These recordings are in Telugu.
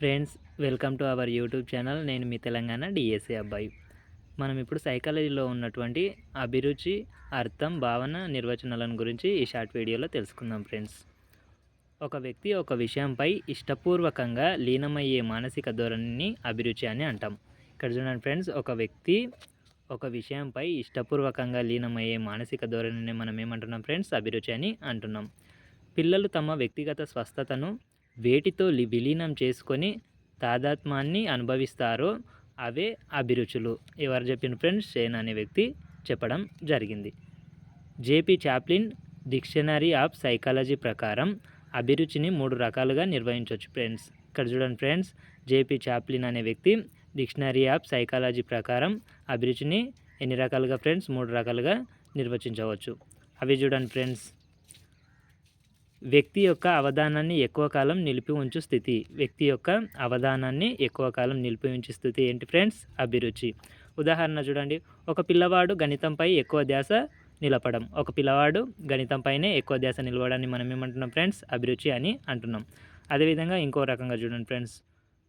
Friends welcome to our YouTube channel. నేను మీ తెలంగాణ డిఎస్ఏ అబ్బాయి. మనం ఇప్పుడు సైకాలజీలో ఉన్నటువంటి అభిరుచి అర్థం భావన నిర్వచనాలను గురించి ఈ షార్ట్ వీడియోలో తెలుసుకుందాం ఫ్రెండ్స్. ఒక వ్యక్తి ఒక విషయంపై ఇష్టపూర్వకంగా లీనమయ్యే మానసిక ధోరణిని అభిరుచి అని అంటాం. ఇక్కడ చూడండి ఫ్రెండ్స్ ఒక వ్యక్తి ఒక విషయంపై ఇష్టపూర్వకంగా లీనమయ్యే మానసిక ధోరణిని మనం ఏమంటున్నాం ఫ్రెండ్స్ అభిరుచి అని అంటున్నాం. పిల్లలు తమ వ్యక్తిగత స్వస్థతను వేటితో విలీనం చేసుకొని తాదాత్మాన్ని అనుభవిస్తారో అవే అభిరుచులు. ఎవరు చెప్పిన ఫ్రెండ్స్? షేన్ అనే వ్యక్తి చెప్పడం జరిగింది. J P Chaplin dictionary of psychology ప్రకారం అభిరుచిని మూడు రకాలుగా నిర్వహించవచ్చు ఫ్రెండ్స్. ఇక్కడ చూడండి ఫ్రెండ్స్ జేపీ చాప్లిన్ అనే వ్యక్తి డిక్షనరీ ఆఫ్ సైకాలజీ ప్రకారం అభిరుచిని ఎన్ని రకాలుగా ఫ్రెండ్స్? మూడు రకాలుగా నిర్వచించవచ్చు. అవి చూడండి ఫ్రెండ్స్. వ్యక్తి యొక్క అవధానాన్ని ఎక్కువ కాలం నిలిపి ఉంచు స్థితి. వ్యక్తి యొక్క అవధానాన్ని ఎక్కువ కాలం నిలిపి ఉంచే స్థితి ఏంటి ఫ్రెండ్స్? అభిరుచి. ఉదాహరణ చూడండి. ఒక పిల్లవాడు గణితంపై ఎక్కువ ధ్యాస నిలపడం. ఒక పిల్లవాడు గణితంపైనే ఎక్కువ ధ్యాస నిలవడాన్ని మనం ఏమంటున్నాం ఫ్రెండ్స్? అభిరుచి అని అంటున్నాం. అదేవిధంగా ఇంకో రకంగా చూడండి ఫ్రెండ్స్.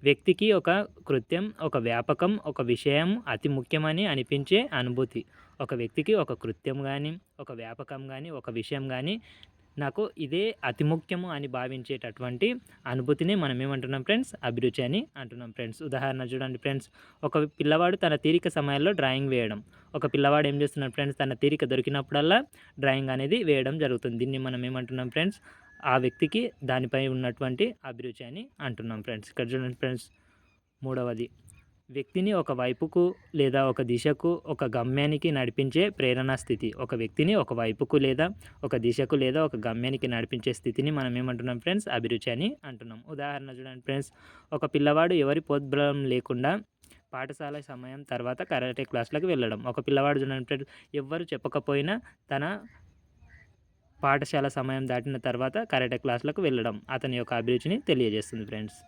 వ్యక్తికి ఒక కృత్యం ఒక వ్యాపకం ఒక విషయం అతి ముఖ్యమని అనిపించే అనుభూతి. ఒక వ్యక్తికి ఒక కృత్యం కానీ ఒక వ్యాపకం కానీ ఒక విషయం కానీ నాకు ఇదే అతి ముఖ్యము అని భావించేటటువంటి అనుభూతిని మనం ఏమంటున్నాం ఫ్రెండ్స్? అభిరుచి అని అంటున్నాం ఫ్రెండ్స్. ఉదాహరణ చూడండి ఫ్రెండ్స్. ఒక పిల్లవాడు తన తీరిక సమయంలో డ్రాయింగ్ వేయడం. ఒక పిల్లవాడు ఏం చేస్తున్నాడు ఫ్రెండ్స్? తన తీరిక దొరికినప్పుడల్లా డ్రాయింగ్ అనేది వేయడం జరుగుతుంది. దీన్ని మనం ఏమంటున్నాం ఫ్రెండ్స్? ఆ వ్యక్తికి దానిపై ఉన్నటువంటి అభిరుచి అని అంటున్నాం ఫ్రెండ్స్. ఇక్కడ చూడండి ఫ్రెండ్స్. మూడవది. వ్యక్తిని ఒక వైపుకు లేదా ఒక దిశకు ఒక గమ్యానికి నడిపించే ప్రేరణా స్థితి. ఒక వ్యక్తిని ఒక వైపుకు లేదా ఒక దిశకు లేదా ఒక గమ్యానికి నడిపించే స్థితిని మనం ఏమంటున్నాం ఫ్రెండ్స్? అభిరుచి అని అంటున్నాం. ఉదాహరణ చూడండి ఫ్రెండ్స్. ఒక పిల్లవాడు ఎవరి పోద్బలం లేకుండా పాఠశాల సమయం తర్వాత కరాటే క్లాసులకు వెళ్ళడం. ఒక పిల్లవాడు చూడండి ఫ్రెండ్స్ ఎవ్వరు చెప్పకపోయినా తన పాఠశాల సమయం దాటిన తర్వాత కరాటే క్లాసులకు వెళ్ళడం అతని యొక్క అభిరుచిని తెలియజేస్తుంది ఫ్రెండ్స్.